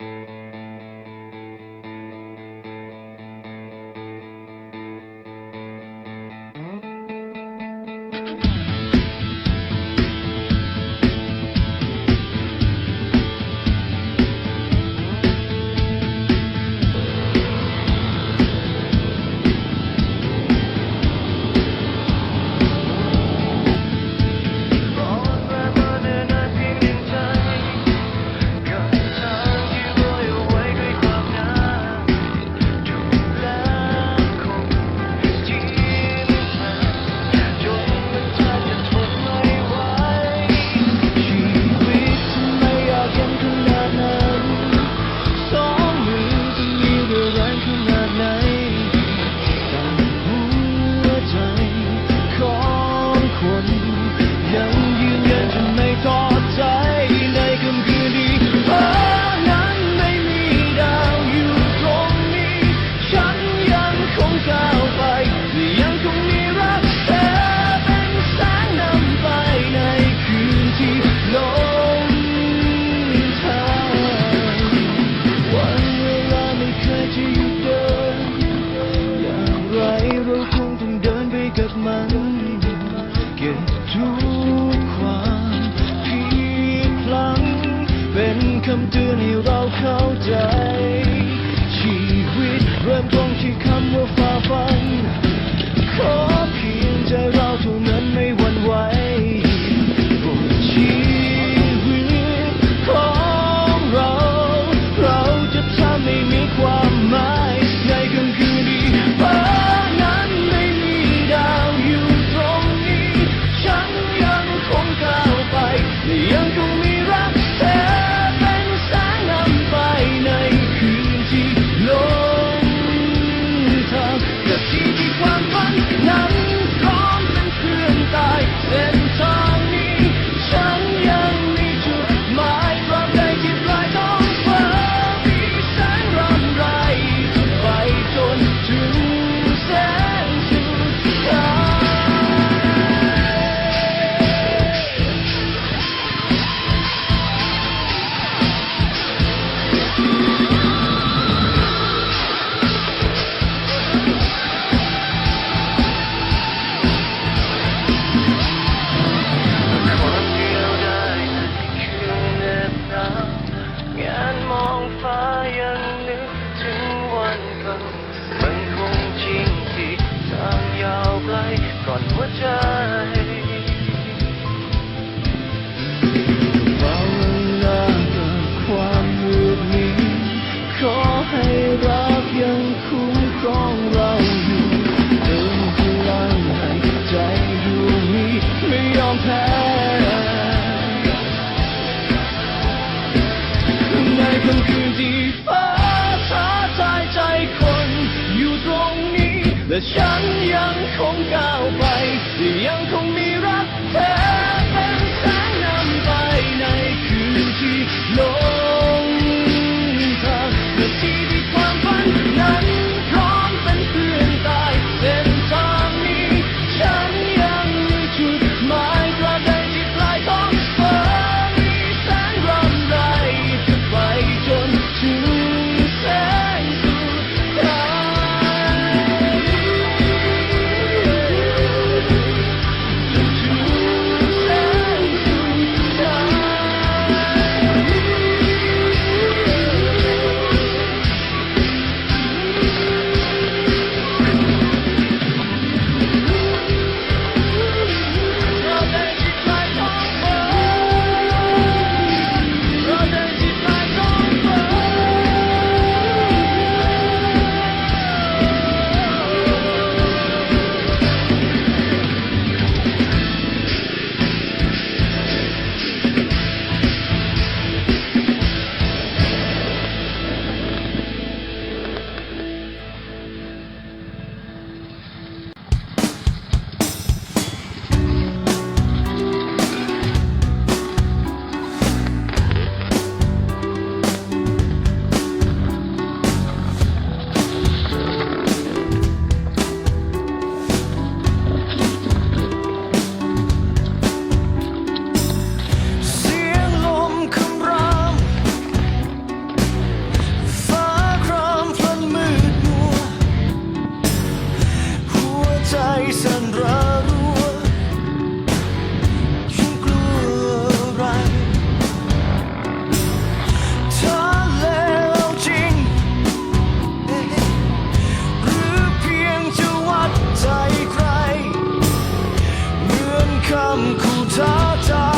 Mm-hmm. คำเตือนให้เราเข้าใจ ชีวิตเริ่มต้นที่คำว่า อนหัวใจรากกับความมืดมิดขอให้รักยังคุ้มครองเราอยู่เติมพลังให้ใจดวงนี้ไม่ยอมแพ้ในคำคืนที่ฟ้ท้าทาใจคนอยู่ตรงนี้และฉันยังคงก้าว คำคู่ท้าทาย